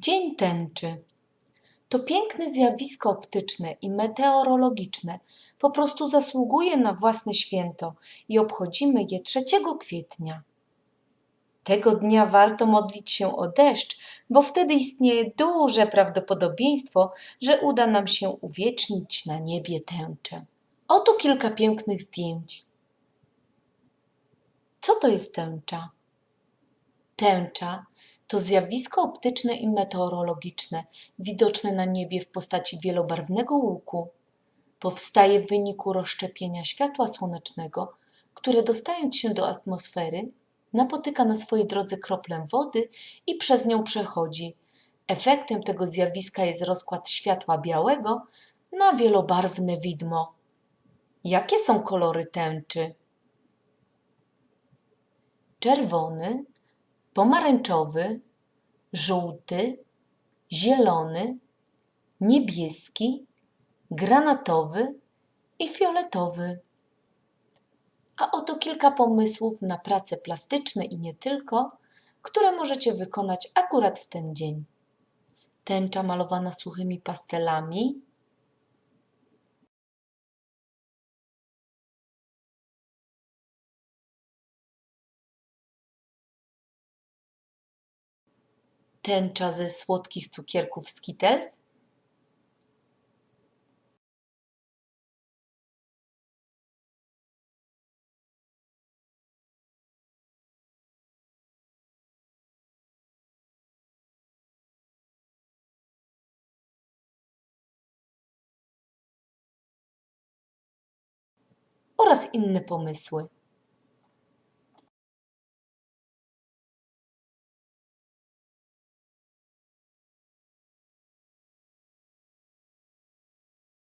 Dzień tęczy. To piękne zjawisko optyczne i meteorologiczne po prostu zasługuje na własne święto i obchodzimy je 3 kwietnia. Tego dnia warto modlić się o deszcz, bo wtedy istnieje duże prawdopodobieństwo, że uda nam się uwiecznić na niebie tęczę. Oto kilka pięknych zdjęć. Co to jest tęcza? Tęcza to zjawisko optyczne i meteorologiczne widoczne na niebie w postaci wielobarwnego łuku. Powstaje w wyniku rozszczepienia światła słonecznego, które dostając się do atmosfery, napotyka na swojej drodze kroplę wody i przez nią przechodzi. Efektem tego zjawiska jest rozkład światła białego na wielobarwne widmo. Jakie są kolory tęczy? Czerwony, pomarańczowy, żółty, zielony, niebieski, granatowy i fioletowy. A oto kilka pomysłów na prace plastyczne i nie tylko, które możecie wykonać akurat w ten dzień. Tęcza malowana suchymi pastelami, tęcza ze słodkich cukierków Skittles, oraz inne pomysły.